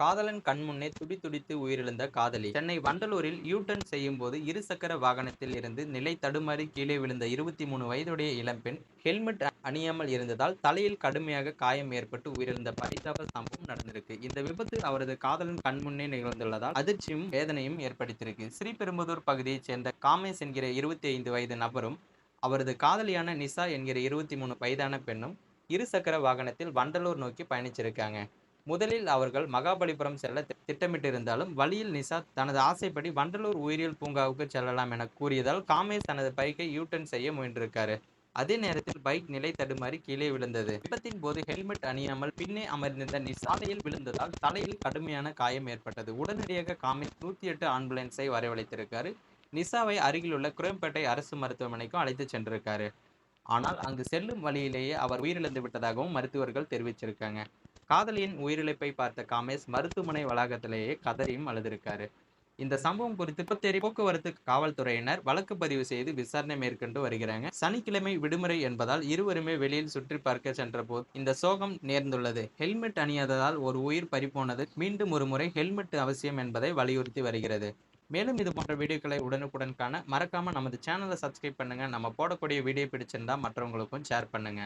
காதலன் கண்முன்னே துடி துடித்து உயிரிழந்த காதலி. சென்னை வண்டலூரில் யூ டர்ன் செய்யும் போது இருசக்கர வாகனத்தில் இருந்து நிலை தடுமாறி கீழே விழுந்த இருபத்தி மூணு வயதுடைய இளம்பெண் ஹெல்மெட் அணியாமல் இருந்ததால் தலையில் கடுமையாக காயம் ஏற்பட்டு உயிரிழந்த பரிதாப சம்பவம் நடந்திருக்கு. இந்த விபத்து அவரது காதலன் கண்முன்னே நிகழ்ந்துள்ளதால் அதிர்ச்சியும் வேதனையும் ஏற்படுத்தியிருக்கு. ஸ்ரீபெரும்புதூர் பகுதியைச் சேர்ந்த காமேஸ் என்கிற இருபத்தி ஐந்து வயது நபரும் அவரது காதலியான நிசா என்கிற இருபத்தி மூணு வயதான பெண்ணும் இருசக்கர வாகனத்தில் வண்டலூர் நோக்கி பயணிச்சிருக்காங்க. முதலில் அவர்கள் மகாபலிபுரம் செல்ல திட்டமிட்டிருந்தாலும் வழியில் நிசா தனது ஆசைப்படி வண்டலூர் உயிரியல் பூங்காவுக்கு செல்லலாம் என கூறியதால் காமேஷ் தனது பைக்கை யூட்டர்ன் செய்ய முயன்றிருக்காரு. அதே நேரத்தில் பைக் நிலை தடுமாறி கீழே விழுந்தது. விபத்தின் போது ஹெல்மெட் அணியாமல் பின்னே அமர்ந்திருந்த நிசா சாலையில் விழுந்ததால் தலையில் கடுமையான காயம் ஏற்பட்டது. உடனடியாக காமேஷ் நூத்தி எட்டு ஆம்புலன்ஸை வரவழைத்திருக்காரு. நிசாவை அருகிலுள்ள குரம்பேட்டை அரசு மருத்துவமனைக்கும் அழைத்து சென்றிருக்காரு. ஆனால் அங்கு செல்லும் வழியிலேயே அவர் உயிரிழந்து விட்டதாகவும் மருத்துவர்கள் தெரிவிச்சிருக்காங்க. காதலியின் உயிரிழப்பை பார்த்த காமேஷ் மருத்துவமனை வளாகத்திலேயே கதறியும் அழுதிருக்காரு. இந்த சம்பவம் குறித்து புத்தேரி போக்குவரத்து காவல்துறையினர் வழக்கு பதிவு செய்து விசாரணை மேற்கொண்டு வருகிறாங்க. சனிக்கிழமை விடுமுறை என்பதால் இருவருமே வெளியில் சுற்றி பார்க்க சென்ற போது இந்த சோகம் நேர்ந்துள்ளது. ஹெல்மெட் அணியாததால் ஒரு உயிர் பறிபோனது. மீண்டும் ஒரு முறை ஹெல்மெட் அவசியம் என்பதை வலியுறுத்தி வருகிறது. மேலும் இது போன்ற வீடியோக்களை உடனுக்குடன் காண மறக்காம நமது சேனலை சப்ஸ்கிரைப் பண்ணுங்க. நம்ம போடக்கூடிய வீடியோ பிடிச்சிருந்தா மற்றவங்களுக்கும் ஷேர் பண்ணுங்க.